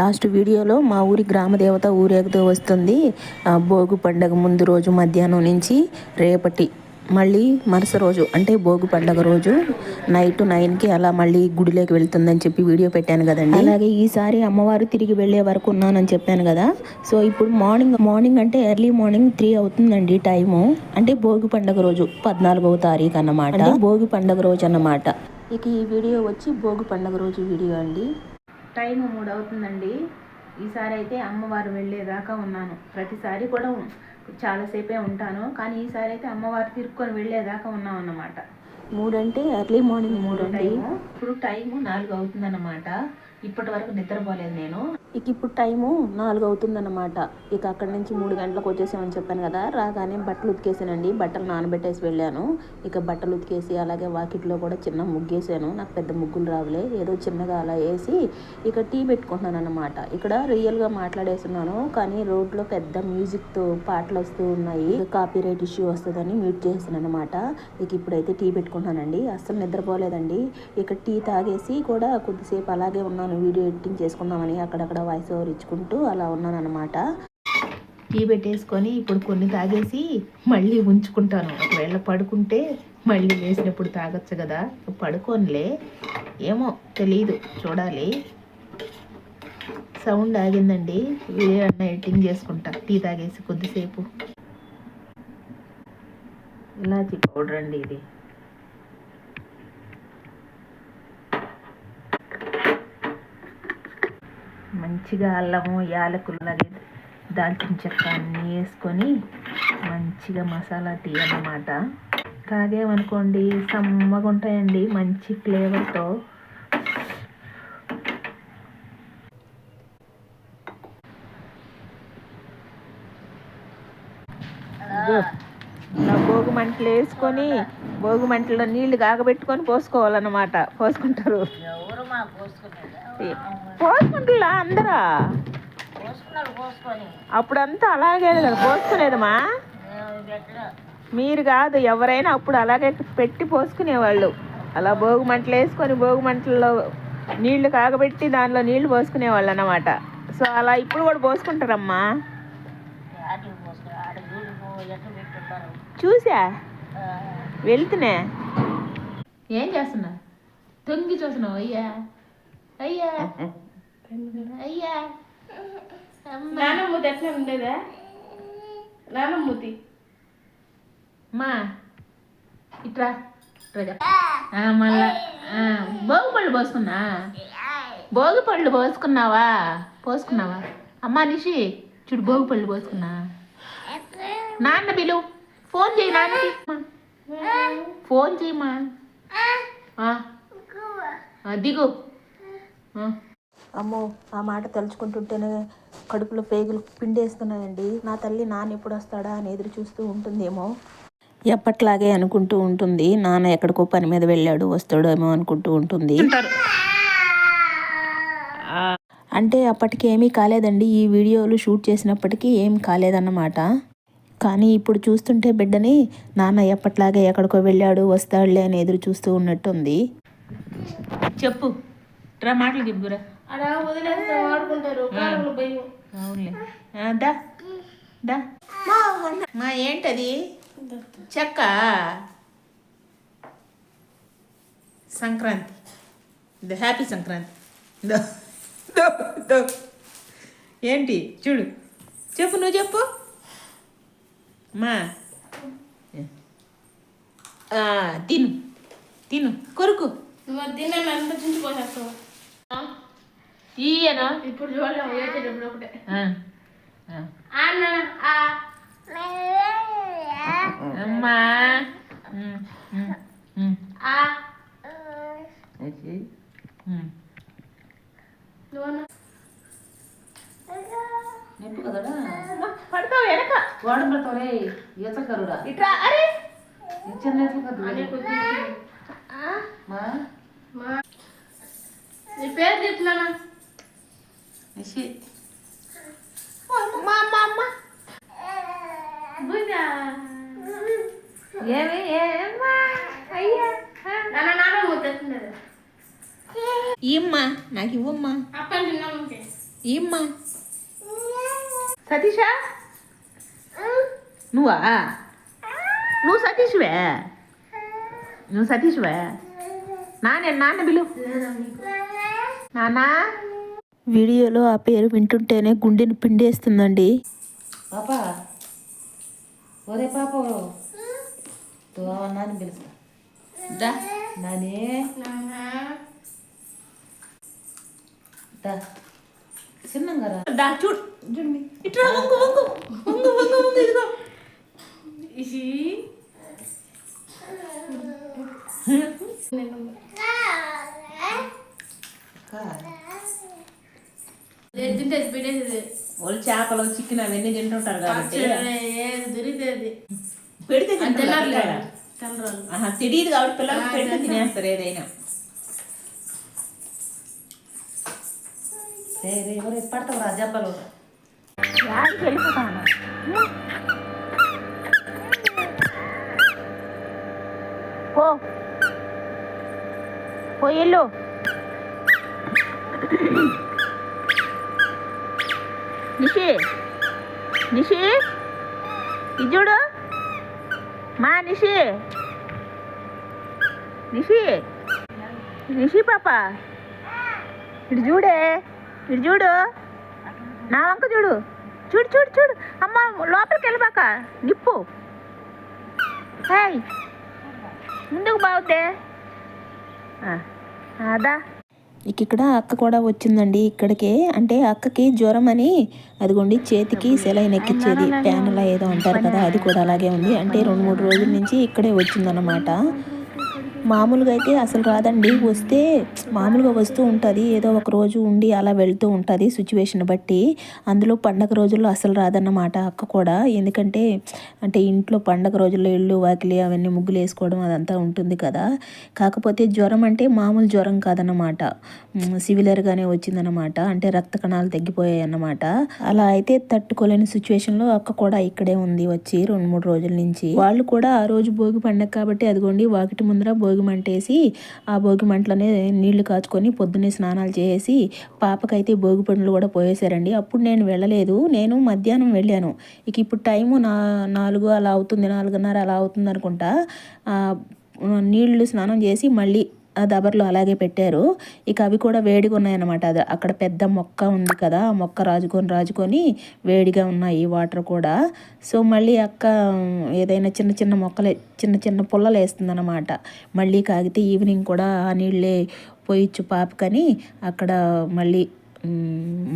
Last వీడియోలో మా ఊరి గ్రామదేవత ఊరేగుతూ వస్తుంది. భోగి పండగ ముందు రోజు మధ్యాహ్నం నుంచి రేపటి మళ్ళీ మరుస రోజు అంటే భోగి పండగ రోజు నైట్ నైన్కి అలా మళ్ళీ గుడిలోకి వెళ్తుందని చెప్పి వీడియో పెట్టాను కదండి. అలాగే ఈసారి అమ్మవారు తిరిగి వెళ్ళే వరకు ఉన్నానని చెప్పాను కదా. సో ఇప్పుడు మార్నింగ్ మార్నింగ్ అంటే ఎర్లీ మార్నింగ్ త్రీ అవుతుందండి టైము. అంటే భోగి పండగ రోజు పద్నాలుగవ తారీఖు అన్నమాట. భోగి పండగ రోజు అన్నమాట. ఇక ఈ వీడియో వచ్చి భోగి పండగ రోజు వీడియో అండి. టైం మూడు అవుతుందండి ఈసారి అయితే అమ్మవారు వెళ్ళేదాకా ఉన్నాను. ప్రతిసారి కూడా చాలాసేపే ఉంటాను. కానీ ఈసారి అయితే అమ్మవారు తిరుక్కొని వెళ్ళేదాకా ఉన్నాం అన్నమాట మూడంటే ఎర్లీ మార్నింగ్ మూడు టైము ఇప్పుడు టైము నాలుగు అవుతుందన్నమాట ఇప్పటి వరకు నిద్రపోలేదు నేను. ఇక ఇప్పుడు టైము నాలుగు అవుతుందన్నమాట ఇక అక్కడి నుంచి మూడు గంటలకు వచ్చేసామని చెప్పాను కదా రాగానే బట్టలు ఉతికేసానండి. బట్టలు నానబెట్టేసి వెళ్ళాను. ఇక బట్టలు ఉతికేసి అలాగే వాకిట్లో కూడా చిన్న ముగ్గేసాను. నాకు పెద్ద ముగ్గులు రావులే. ఏదో చిన్నగా అలా వేసి ఇక టీ పెట్టుకుంటున్నాను అనమాట ఇక్కడ రియల్గా మాట్లాడేస్తున్నాను కానీ రోడ్లో పెద్ద మ్యూజిక్తో పాటలు వస్తూ ఉన్నాయి. కాపీ రైట్ ఇష్యూ వస్తుందని మ్యూట్ చేసాను అనమాట ఇక ఇప్పుడైతే టీ పెట్టుకుంటున్నానండి. అస్సలు నిద్రపోలేదండి. ఇక టీ తాగేసి కూడా కొద్దిసేపు అలాగే ఉన్నాను. వీడియో ఎడిటింగ్ చేసుకుందామని అక్కడక్కడ వాయిస్ ఓవర్ ఇచ్చుకుంటూ అలా ఉన్నాను అనమాట టీ పెట్టేసుకొని ఇప్పుడు కొన్ని తాగేసి మళ్ళీ ఉంచుకుంటాను. ఒకవేళ పడుకుంటే మళ్ళీ వేసినప్పుడు తాగొచ్చు కదా. పడుకోనిలే. ఏమో తెలియదు చూడాలి. సౌండ్ ఆగిందండి. వీడియో అన్న ఎడిటింగ్ చేసుకుంటా. టీ తాగేసి కొద్దిసేపు. ఇలాచి పౌడర్ అండి ఇది. మంచిగా అల్లము యాలకులు అలాగే దాల్చిన చెక్క అన్నీ వేసుకొని మంచిగా మసాలా టీ అన్నమాట. తాగేమనుకోండి సమ్మగా ఉంటాయండి మంచి ఫ్లేవర్తో నా భోగి మంటలు వేసుకొని భోగి మంటలో నీళ్ళు కాగబెట్టుకొని పోసుకోవాలన్నమాట. పోసుకుంటారు. పోసుకుంటులా అందరా? అప్పుడంతా అలాగే కదా పోసుకునేదమ్మా? మీరు కాదు ఎవరైనా అప్పుడు అలాగే పెట్టి పోసుకునేవాళ్ళు. అలా భోగి మంటలు వేసుకొని భోగి మంటల్లో నీళ్ళు కాగబెట్టి దానిలో నీళ్ళు పోసుకునేవాళ్ళు అన్నమాట. సో అలా ఇప్పుడు కూడా పోసుకుంటారమ్మా. చూసా? వెళ్తునే ఏం చేస్తున్నా? తొంగి చూస్తున్నావు అయ్యా. అయ్యా. అయ్యా. నానమ్మూతి ఎట్లా ఉండేదా? నానమ్మూతి మా. ఇట్రా ఇట్రా చెప్పు. ఆ, మళ్ళా భోగి పళ్ళు పోసుకున్నా. భోగి పళ్ళు పోసుకున్నావా? పోసుకున్నావా? అమ్మా నిషి చూడు భోగి పళ్ళు పోసుకున్నా. నాన్న బిలు ఫోన్ చేయి నాన్నకి. ఫోన్ చేయమా దిగు. అమ్మో ఆ మాట తలుచుకుంటుంటేనే కడుపులో పేగులు పిండేస్తున్నాయండి. నా తల్లి నాన్న ఎప్పుడు వస్తాడా అని ఎదురు చూస్తూ ఉంటుందేమో. ఎప్పట్లాగే అనుకుంటూ ఉంటుంది. నాన్న ఎక్కడికో పని మీద వెళ్ళాడు వస్తాడేమో అనుకుంటూ ఉంటుంది. అంటే అప్పటికి ఏమీ కాలేదండి. ఈ వీడియోలు షూట్ చేసినప్పటికీ ఏం కాలేదన్నమాట. కానీ ఇప్పుడు చూస్తుంటే బిడ్డని నాన్న ఎప్పట్లాగే ఎక్కడికో వెళ్ళాడు వస్తాడులే అని ఎదురు చూస్తూ ఉన్నట్టుంది. చెప్పు. రా మాటలు చెప్పురా అలా వదిలేస్తే వాడుకుంటారు. కాలంలో భయం. అవునులే. దా. మా ఏంటది? చెక్క. సంక్రాంతి. ఇది హ్యాపీ సంక్రాంతి. ఏంటి? చూడు. చెప్పు నువ్వు చెప్పు. మా ఆ, తిను తిను కొరుకు. ఈయనా? ఇప్పుడు చూడలేము ఒకటే. ఆ, ఆ. అన్న ఆ. అమ్మా. ఈత కరుడా ఇట్లా అరే! ఇచ్చిన అనే కొద్ది మా మా? నీ పేరు చెప్తున్నానా నిషి. మా అమ్మ అమ్మ బుద్ధా ఏమి ఏమ్మా అయ్యా నాన్న నాన్న ముద్దెట్టున్నది ఇమ్మా నాకు ఇవ్వమ్మా. ఏమ్మా సతీషా? నువ్వా? నువ్వు సతీష్వే? నువ్వు సతీష్వే? నాన్న నాన్న బిలు నాన్న? వీడియోలో ఆ పేరు వింటుంటేనే గుండెని పిండేస్తుందండి. పాప? ఒరే పాప. నాని పిలుస్తా. నాని. చిన్నంగా చూడు. చూడు మీ. ఇట్రా వంగు వంగు. వంగు వంగు వంగు ఇదిగో. వాళ్ళు చేపలు చికెన్ అవన్నీ తింటుంటారు కాబట్టి. పెడితే తెలియదు కాబట్టి పిల్లలకు పెడితే తినేస్తారు ఏదైనా. రే రే ఒరే పడతావు రా నిషి నిషి ఇది చూడు. మా నిషి నిషి నిషి పాప. ఇటు చూడే ఇటు చూడు. నా వంక చూడు. చూడు చూడు చూడు. అమ్మ లోపలికి వెళ్ళిపోక నిప్పు. హాయ్ ముందుకు బాగుద్దే అదా ఇక ఇక్కడ అక్క కూడా వచ్చిందండి ఇక్కడికి. అంటే అక్కకి జ్వరం అని అదిగోండి చేతికి సెలైన్ ఎక్కిచ్చేది. ప్యానలా ఏదో అంటారు కదా అది కూడా అలాగే ఉంది. అంటే రెండు మూడు రోజుల నుంచి ఇక్కడే వచ్చిందన్నమాట. మామూలుగా అయితే అసలు రాదండి. వస్తే మామూలుగా వస్తూ ఉంటుంది. ఏదో ఒక రోజు ఉండి అలా వెళ్తూ ఉంటుంది సిచ్యువేషన్ బట్టి. అందులో పండగ రోజుల్లో అసలు రాదన్నమాట అక్క కూడా. ఎందుకంటే అంటే ఇంట్లో పండగ రోజుల్లో ఇల్లు వాకిలి అవన్నీ ముగ్గులు వేసుకోవడం అదంతా ఉంటుంది కదా. కాకపోతే జ్వరం అంటే మామూలు జ్వరం కాదన్నమాట. సివిలర్గానే వచ్చిందన్నమాట. అంటే రక్త కణాలు తగ్గిపోయాయి అన్నమాట. అలా అయితే తట్టుకోలేని సిచ్యువేషన్లో అక్క కూడా ఇక్కడే ఉంది. వచ్చి రెండు మూడు రోజుల నుంచి. వాళ్ళు కూడా ఆ రోజు భోగి పండగ కాబట్టి అదిగోండి వాకిటి ముందర భోగి మంటేసి ఆ భోగి మంటలోనే నీళ్ళు కాచుకొని పొద్దున్నే స్నానాలు చేసి పాపకైతే భోగి పండ్లు కూడా పోయేశారండి. అప్పుడు నేను వెళ్ళలేదు. నేను మధ్యాహ్నం వెళ్ళాను. ఇక ఇప్పుడు టైము నా నాలుగు అలా అవుతుంది నాలుగున్నర అలా అవుతుంది అనుకుంటా నీళ్ళు స్నానం చేసి మళ్ళీ దబర్లో అలాగే పెట్టారు. ఇక అవి కూడా వేడిగా ఉన్నాయన్నమాట. అది అక్కడ పెద్ద మొక్క ఉంది కదా ఆ మొక్క రాజుకొని రాజుకొని వేడిగా ఉన్నాయి వాటర్ కూడా. సో మళ్ళీ అక్క ఏదైనా చిన్న చిన్న మొక్కలే చిన్న చిన్న పుల్లలు వేస్తుందన్నమాట. మళ్ళీ కాగితే ఈవినింగ్ కూడా ఆ నీళ్ళే పోయిచ్చు పాపకని అక్కడ మళ్ళీ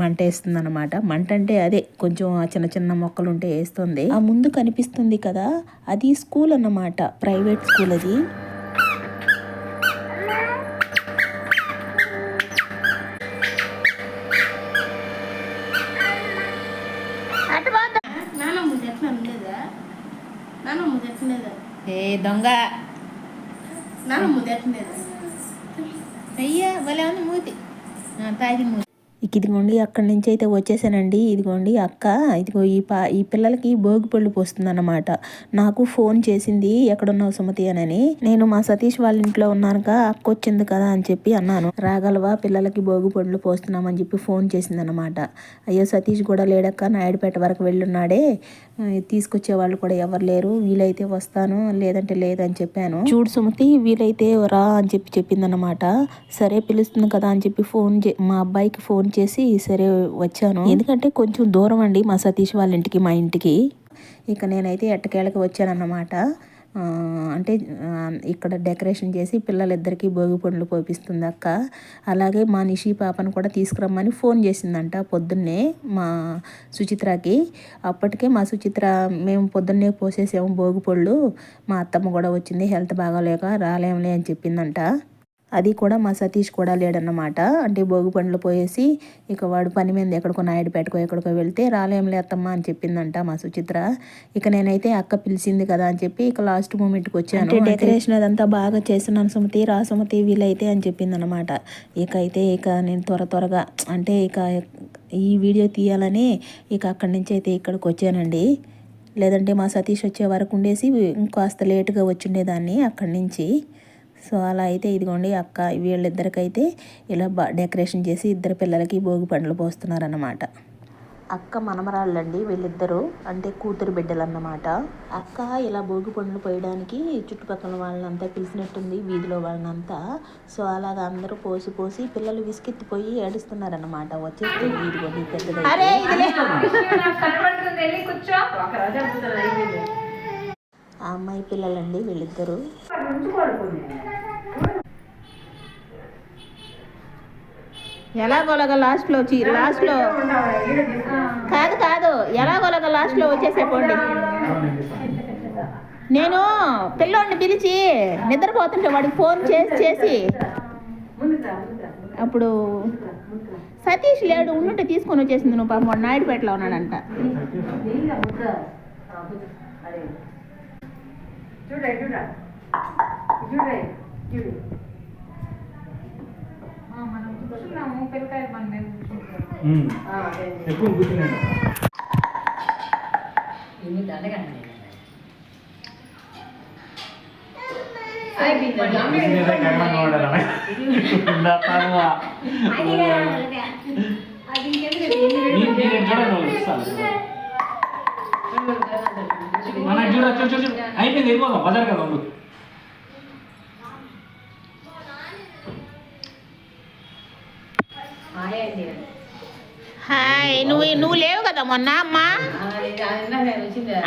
మంట వేస్తుంది అనమాట మంట అంటే అదే కొంచెం చిన్న చిన్న మొక్కలు ఉంటే వేస్తుంది. ఆ ముందు కనిపిస్తుంది కదా అది స్కూల్ అన్నమాట ప్రైవేట్ స్కూల్ అది. ఏ దొంగ. అయ్యా భలే ఉంది మూతి. తాగి మూతి. ఇక ఇదిగోండి అక్కడి నుంచి అయితే వచ్చేసానండి. ఇదిగోండి అక్క ఇదిగో ఈ పా ఈ పిల్లలకి భోగి పళ్ళు పోస్తుందన్నమాట. నాకు ఫోన్ చేసింది ఎక్కడున్నావు సుమతి? అని నేను మా సతీష్ వాళ్ళ ఇంట్లో ఉన్నానుక అక్క వచ్చింది కదా అని చెప్పి అన్నాను. రాగలవా? పిల్లలకి భోగి పళ్ళు పోస్తున్నామని చెప్పి ఫోన్ చేసిందనమాట అయ్యో సతీష్ కూడా లేడక్క నాయుడుపేట వరకు వెళ్ళున్నాడే. తీసుకొచ్చే వాళ్ళు కూడా ఎవరు లేరు. వీలైతే వస్తాను లేదంటే లేదని చెప్పాను. చూడు సుమతి వీలైతే రా అని చెప్పి చెప్పిందన్నమాట. సరే పిలుస్తుంది కదా అని చెప్పి ఫోన్ చే మా అబ్బాయికి ఫోన్ చేసి సరే వచ్చాను. ఎందుకంటే కొంచెం దూరం అండి మా సతీష్ వాళ్ళ ఇంటికి మా ఇంటికి. ఇక నేనైతే ఎట్టకేళ్ళకి వచ్చానన్నమాట. అంటే ఇక్కడ డెకరేషన్ చేసి పిల్లలిద్దరికీ భోగి పండ్లు పోపిస్తుంది అక్క. అలాగే మా నిషి పాపను కూడా తీసుకురమ్మని ఫోన్ చేసిందంట పొద్దున్నే మా సుచిత్రకి. అప్పటికే మా సుచిత్ర మేము పొద్దున్నే పోసేసాము భోగి పళ్ళు మా అత్తమ్మ కూడా వచ్చింది హెల్త్ బాగాలేక రాలేంలే అని చెప్పిందంట. అది కూడా మా సతీష్ కూడా లేడన్నమాట. అంటే భోగి పండ్లు పోయేసి ఇక వాడు పని మీద ఎక్కడికో నాయుడు పెట్టుకో ఎక్కడికో వెళ్తే రాలేంలే అత్తమ్మ అని చెప్పిందంట మా సుచిత్ర. ఇక నేనైతే అక్క పిలిచింది కదా అని చెప్పి ఇక లాస్ట్ మూమెంట్కి వచ్చాను. డెకరేషన్ అదంతా బాగా చేస్తున్నాను సుమతి రా సుమతి వీలైతే అని చెప్పిందనమాట ఇక అయితే ఇక నేను త్వర త్వరగా అంటే ఇక ఈ వీడియో తీయాలని ఇక అక్కడి నుంచి అయితే ఇక్కడికి వచ్చానండి. లేదంటే మా సతీష్ వచ్చే వరకు ఉండేసి ఇంకాస్త లేటుగా వచ్చిండేదాన్ని అక్కడి నుంచి. సో అలా అయితే ఇదిగోండి అక్క వీళ్ళిద్దరికైతే ఇలా బా డెకరేషన్ చేసి ఇద్దరు పిల్లలకి భోగి పండ్లు పోస్తున్నారన్నమాట. అక్క మనమరాళ్ళండి వీళ్ళిద్దరూ అంటే కూతురు బిడ్డలు అన్నమాట అక్క ఇలా భోగి పండ్లు పోయడానికి చుట్టుపక్కల వాళ్ళంతా పిలిచినట్టుంది వీధిలో వాళ్ళనంతా. సో అలాగా అందరూ పోసి పోసి పిల్లలు విసికెత్తిపోయి ఏడుస్తున్నారన్నమాట. వచ్చేస్తే వీధి పెద్దది అయిపోయింది. ఆ అమ్మాయి పిల్లలండి వీళ్ళిద్దరూ. ఎలాగోలాగా లాస్ట్లో వచ్చి లాస్ట్లో కాదు కాదు. ఎలాగోలాగా లాస్ట్లో వచ్చేసేపోండి నేను పిల్లోడిని పిలిచి నిద్రపోతుంటే వాడికి ఫోన్ చేసి చేసి అప్పుడు సతీష్ లేడు ఉండుంటే తీసుకొని వచ్చేసింది నువ్వు పాపం. వాడు నాయుడుపేటలో ఉన్నాడంట. చూడ. చూడ చూడ. ఎక్కువ కూర్చున్నాను. మనకి చూడ చూడు. చూడు చూడు. అయిపోయింది వెళ్ళిపోదాం. బజార్ కదా హాయ్ నువ్వు నువ్వు లేవు కదా మొన్న అమ్మా?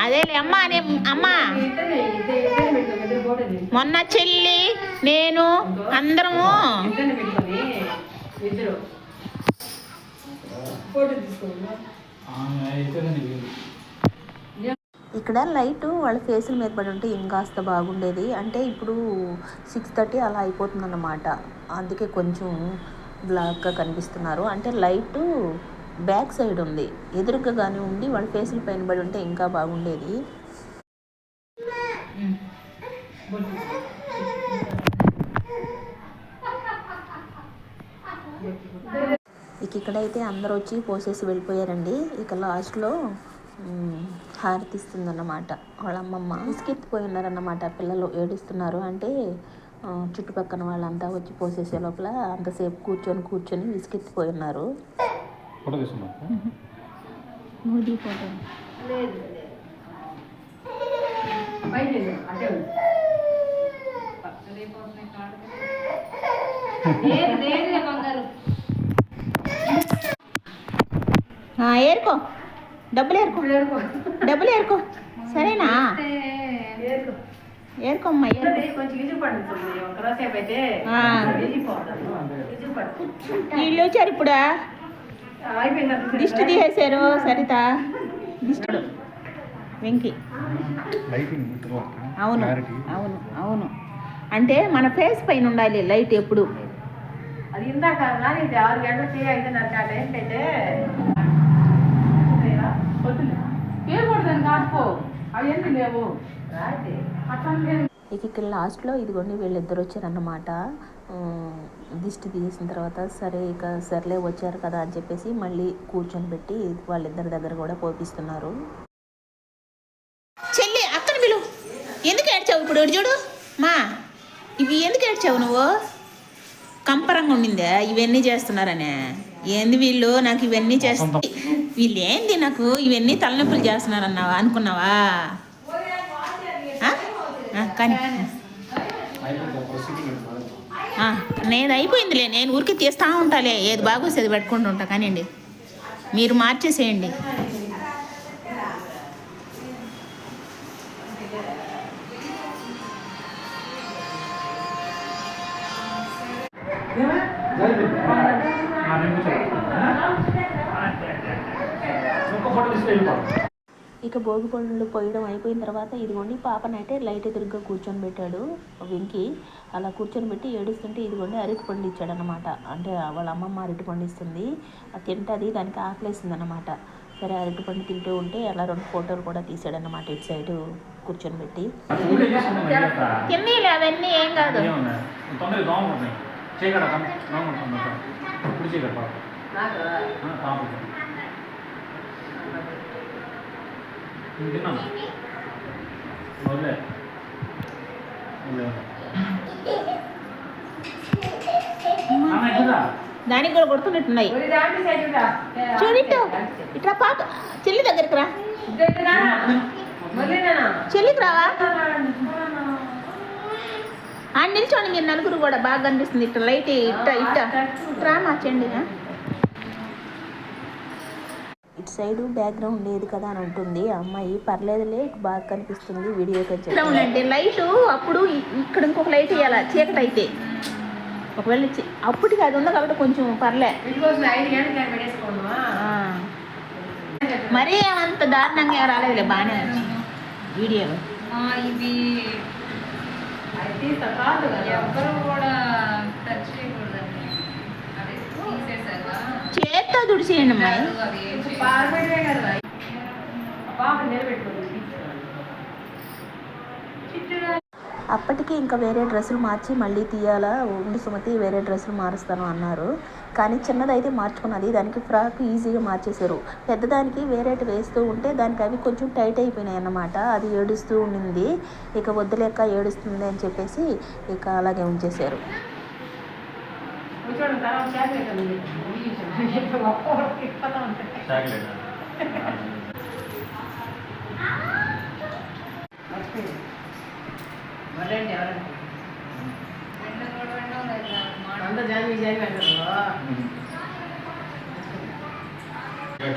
అదేలే అమ్మా నే అమ్మా. మొన్న చెల్లి నేను అందరము. ఇక్కడ లైట్ వాళ్ళ ఫేసుల మీద పడి ఉంటే ఇంకాస్త బాగుండేది. అంటే ఇప్పుడు సిక్స్ థర్టీ అలా అయిపోతుందన్నమాట. అందుకే కొంచెం బ్లాక్గా కనిపిస్తున్నారు. అంటే లైట్ బ్యాక్ సైడ్ ఉంది. ఎదురుగా కానీ ఉండి వాళ్ళ ఫేసులు పైన పడి ఉంటే ఇంకా బాగుండేది. ఇక ఇక్కడైతే అందరూ వచ్చి పోసేసి వెళ్ళిపోయారండి. ఇక లాస్ట్లో హారతిస్తుందన్నమాట హారతి ఇస్తుందన్నమాట వాళ్ళ అమ్మమ్మ. ఇసుకెత్తిపోయి ఉన్నారన్నమాట పిల్లలు ఏడుస్తున్నారు. అంటే ఆ, చుట్టుపక్కల వాళ్ళంతా వచ్చి పోసేసే లోపల అంతసేపు కూర్చొని కూర్చొని విసుకెత్తిపోయి ఉన్నారు ఫోటో. ఏరుకో. డబ్బులు ఏరుకో. డబ్బులు ఏరుకో. సరేనా ఏరుకోమ్మా ఏరుకో కొంచెం ఇజు పడుతుంది ఒక రోజేపు అయితే ఆ. ఇజిపోతుంది ఇజు పడుతుంది. వీళ్ళు వచ్చారు ఇప్పుడు? దిష్టి తీసేశారు సరిత. దిష్టి. వెంకి. లైటింగ్ అవును అవును అవును. అంటే మన ఫేస్ పైన ఉండాలి లైట్ ఎప్పుడు. అది ఇందాక ఆరు గంటలకి ఐదున్నర కాదు ఏంటంటే పేరుకూడదని కాదుపో అవన్నీ లేవు? అట్లా లేదు ఇక ఇక్కడ లాస్ట్లో ఇదిగోండి వీళ్ళిద్దరు వచ్చారన్నమాట. దిష్టి తీసిన తర్వాత సరే ఇక సర్లే వచ్చారు కదా అని చెప్పేసి మళ్ళీ కూర్చొని పెట్టి వాళ్ళిద్దరి దగ్గర కూడా పోపిస్తున్నారు చెల్లి అక్కని పిలు. ఎందుకు ఏడ్చావు ఇప్పుడు? చూడు. మా ఇవి ఎందుకు ఏడ్చావు నువ్వు? కంపరంగా ఉండిందా? ఇవన్నీ చేస్తున్నారనే. ఏంది వీళ్ళు? నాకు ఇవన్నీ చేస్తా వీళ్ళు ఏంది నాకు? ఇవన్నీ తలనొప్పులు చేస్తున్నారన్నావా? అనుకున్నావా? కానీ. నేను అయిపోయిందిలే. నేను ఊరికి తీస్తా ఉంటాలే. ఏది బాగోసేది అది పెట్టుకుంటూ ఉంటా కానివ్వండి. మీరు మార్చేసేయండి. ఇక భోగి పళ్ళు పోయడం అయిపోయిన తర్వాత ఇదిగోండి పాపనైతే లైట్ ఎదురుగా కూర్చొని పెట్టాడు వెంకి. అలా కూర్చొని పెట్టి ఏడుస్తుంటే ఇదిగోండి అరటి పండు ఇచ్చాడు అనమాట అంటే వాళ్ళ అమ్మమ్మ అరటి పండు ఇస్తుంది. అది తింటుంది దానికి ఆకలేసింది అనమాట సరే అరటి పండు తింటూ ఉంటే అలా రెండు ఫోటోలు కూడా తీసాడనమాట ఇటు సైడ్ కూర్చొని పెట్టి. అవన్నీ ఏం కాదు. ఇప్పుడు దానికి కూడా కొడుతున్నట్టున్నాయి. చూడు ఇట్లా పాటు చెల్లి దగ్గరికి రా. చెల్లికి రావా? ఆ. నిల్చోండి మీరు నలుగురు కూడా. బాగా కనిపిస్తుంది. ఇట్లా లైట్ ఇట్ట ఇట్ట రామా చెండి ఇటు సైడ్ బ్యాక్గ్రౌండ్ లేదు కదా అని అంటుంది. అమ్మాయి పర్లేదులే బాగా కనిపిస్తుంది వీడియో బ్యాక్గ్రౌండ్ అంటే లైట్ అప్పుడు ఇక్కడ ఇంకొక లైట్ ఇవ్వాలి చీకటి అయితే. ఒకవేళ అప్పటికి అది ఉంది కాబట్టి కొంచెం పర్లే. మరీ అంత దారుణంగా రాలేదులే బాగానే వీడియో. కదా. ఎవ్వరు కూడా టచ్ చేయకూడదండి అది తీసేసాక చేత్తో తుడిచేయండి అమ్మాయి అది ఏం కొంచెం చేయకూడదు. పారబెట్టే కదా. ఆ పాప నిలబెట్టుకోదు. చిట్టుగా అప్పటికి ఇంకా వేరే డ్రెస్సులు మార్చి మళ్ళీ తీయాలా? ఉండి సుమతి వేరే డ్రెస్సులు మారుస్తాను అన్నారు. కానీ చిన్నదైతే మార్చుకున్నది. దానికి ఫ్రాక్ ఈజీగా మార్చేశారు. పెద్దదానికి వేరేటి వేస్తూ ఉంటే దానికి అవి కొంచెం టైట్ అయిపోయినాయి అన్నమాట. అది ఏడుస్తూ ఉండింది. ఇక వద్దులేక ఏడుస్తుంది అని చెప్పేసి ఇక అలాగే ఉంచేశారు.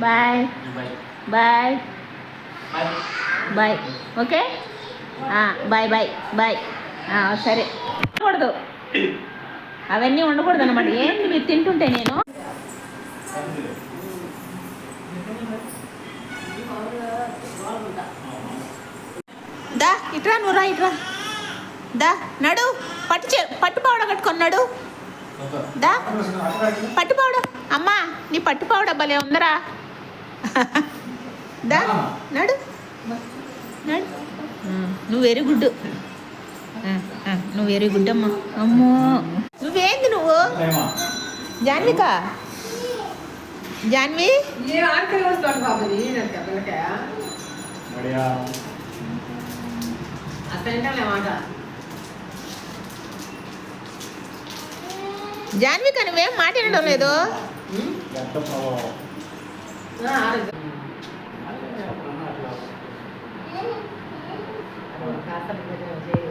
Bye bye bye okay bye bye bye సరే. ఉండకూడదు. అవన్నీ ఉండకూడదు అనమాట ఏంటి మీరు తింటుంటే నేను? దా ఇట్రా నువ్వు రా ఇట్రా. దా నడు పట్టు చే పట్టు పావడ కట్టుకున్నాడు దా పట్టు పావడ. అమ్మా నీ పట్టు పావడ భలే ఉందరా. దా నడు. నడు. నువ్వు వెరీ గుడ్ నువ్వు వెరీ గుడ్ అమ్మా. అమ్మో నువ్వేంది నువ్వు? జాన్విక జాన్వి ఏ ఆకలి వస్తాడు బాబు నేను పిల్లకే బడియా అతనే మాట. జాన్విక నువ్వేం మాట వినడం లేదు? ఎంత ప్రభావం